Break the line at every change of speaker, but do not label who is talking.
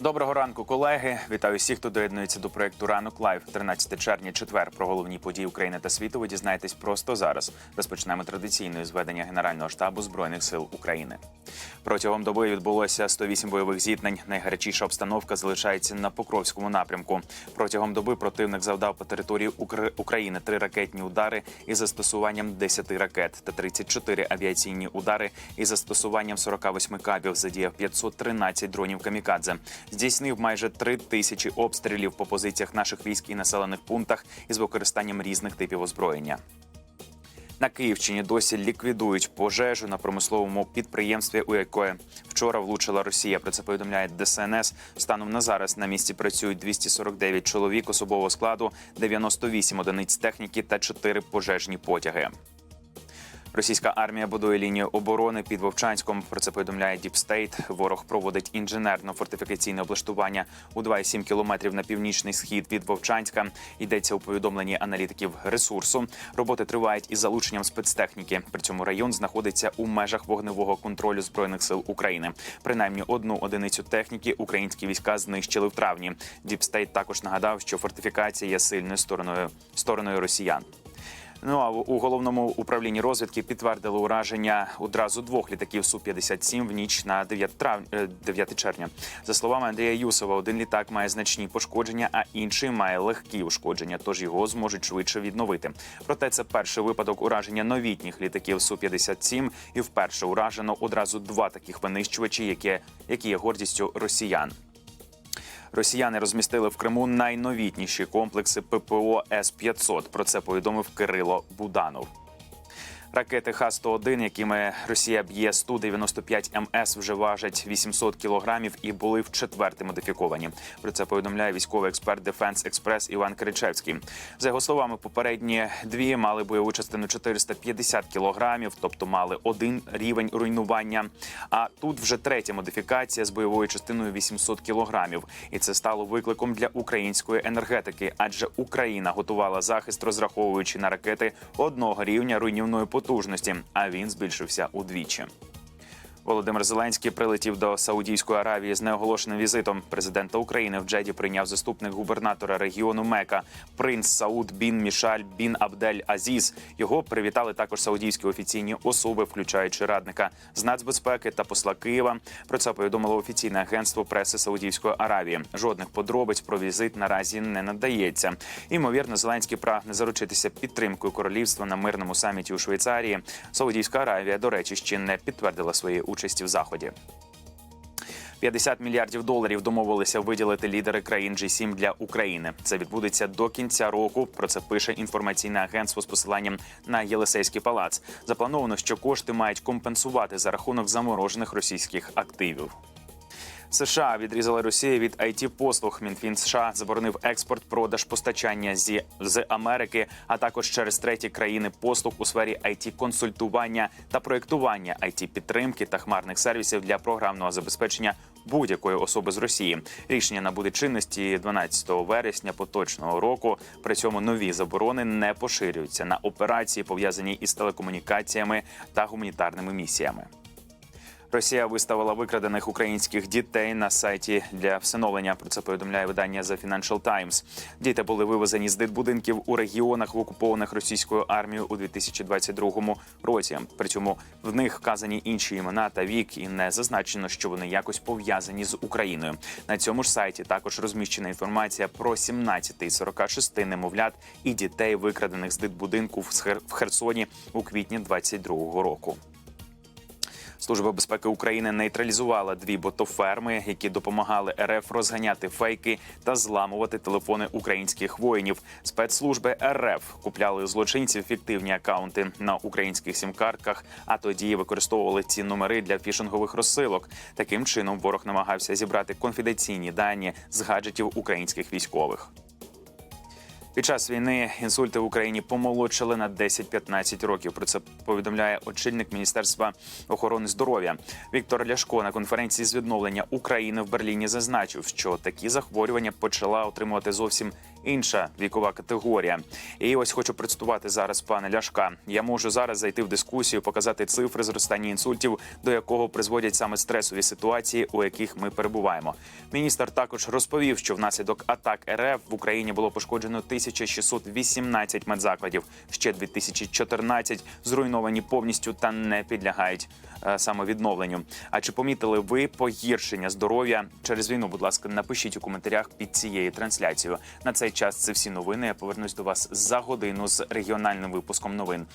Доброго ранку, колеги. Вітаю всіх, хто доєднується до проекту Ранок Лайв. 13 червня, четвер. Про головні події України та світу ви дізнаєтесь просто зараз. Розпочнемо традиційне зведення Генерального штабу збройних сил України. Протягом доби відбулося 108 бойових зіткнень. Найгарячіша обстановка залишається на Покровському напрямку. Протягом доби противник завдав по території Укр- України три ракетні удари із застосуванням 10 ракет та 34 авіаційні удари із застосуванням 48 кабів. Задіяв 513 дронів камікадзе. Здійснив майже 3 тисячі обстрілів по позиціях наших військ і населених пунктах із використанням різних типів озброєння. На Київщині досі ліквідують пожежу на промисловому підприємстві, у яке вчора влучила Росія. Про це повідомляє ДСНС. Станом на зараз на місці працюють 249 чоловік особового складу, 98 одиниць техніки та 4 пожежні потяги. Російська армія будує лінію оборони під Вовчанськом. Про це повідомляє Діпстейт. Ворог проводить інженерно-фортифікаційне облаштування у 2,7 кілометрів на північний схід від Вовчанська. Йдеться у повідомленні аналітиків ресурсу. Роботи тривають із залученням спецтехніки. При цьому район знаходиться у межах вогневого контролю збройних сил України. Принаймні одну одиницю техніки українські війська знищили в травні. Діпстейт також нагадав, що фортифікація є сильною стороною стороною росіян. Ну а у головному управлінні розвідки підтвердили ураження одразу двох літаків су 57 в ніч на 9, трав... е, 9 червня. За словами Андрія Юсова, один літак має значні пошкодження, а інший має легкі ушкодження, тож його зможуть швидше відновити. Проте це перший випадок ураження новітніх літаків су 57 і вперше уражено одразу два таких винищувачі, які, які є гордістю росіян. Росіяни розмістили в Криму найновітніші комплекси ППО С-500. Про це повідомив Кирило Буданов. Ракети Х-101, якими Росія б'є 195 МС, вже важать 800 кілограмів і були вчетверте модифіковані. Про це повідомляє військовий експерт Дефенс Експрес Іван Киричевський. За його словами, попередні дві мали бойову частину 450 кілограмів, тобто мали один рівень руйнування. А тут вже третя модифікація з бойовою частиною 800 кілограмів. І це стало викликом для української енергетики, адже Україна готувала захист, розраховуючи на ракети одного рівня руйнівної потужності, а він збільшився удвічі. Володимир Зеленський прилетів до Саудівської Аравії з неоголошеним візитом. Президента України в Джеді прийняв заступник губернатора регіону Мека принц Сауд бін Мішаль бін Абдель Азіз. Його привітали також саудівські офіційні особи, включаючи радника з нацбезпеки та посла Києва. Про це повідомило офіційне агентство преси Саудівської Аравії. Жодних подробиць про візит наразі не надається. Імовірно, Зеленський прагне заручитися підтримкою королівства на мирному саміті у Швейцарії. Саудівська Аравія, до речі, ще не підтвердила своєї участі в заході. 50 мільярдів доларів домовилися виділити лідери країн G7 для України. Це відбудеться до кінця року. Про це пише інформаційне агентство з посиланням на Єлисейський палац. Заплановано, що кошти мають компенсувати за рахунок заморожених російських активів. США відрізали Росію від it послуг. Мінфін США заборонив експорт, продаж, постачання зі з Америки, а також через треті країни послуг у сфері it консультування та проєктування, it підтримки та хмарних сервісів для програмного забезпечення будь-якої особи з Росії. Рішення набуде чинності 12 вересня поточного року. При цьому нові заборони не поширюються на операції, пов'язані із телекомунікаціями та гуманітарними місіями. Росія виставила викрадених українських дітей на сайті для всиновлення. Про це повідомляє видання The Financial Times. Діти були вивезені з дитбудинків у регіонах, в окупованих російською армією у 2022 році. При цьому в них вказані інші імена та вік, і не зазначено, що вони якось пов'язані з Україною. На цьому ж сайті також розміщена інформація про 17 і 46 немовлят і дітей, викрадених з дитбудинку в Херсоні у квітні 2022 року. Служба безпеки України нейтралізувала дві ботоферми, які допомагали РФ розганяти фейки та зламувати телефони українських воїнів. Спецслужби РФ купляли злочинців фіктивні акаунти на українських сім-картках, а тоді використовували ці номери для фішингових розсилок. Таким чином ворог намагався зібрати конфіденційні дані з гаджетів українських військових. Під час війни інсульти в Україні помолодшали на 10-15 років. Про це повідомляє очільник Міністерства охорони здоров'я Віктор Ляшко на конференції з відновлення України в Берліні зазначив, що такі захворювання почала отримувати зовсім інша вікова категорія. І ось хочу представити зараз пане Ляшка. Я можу зараз зайти в дискусію, показати цифри зростання інсультів, до якого призводять саме стресові ситуації, у яких ми перебуваємо. Міністр також розповів, що внаслідок атак РФ в Україні було пошкоджено 1618 медзакладів. Ще 2014 зруйновані повністю та не підлягають е, самовідновленню. А чи помітили ви погіршення здоров'я через війну? Будь ласка, напишіть у коментарях під цією трансляцією. На цей час це всі новини. Я повернусь до вас за годину з регіональним випуском новин.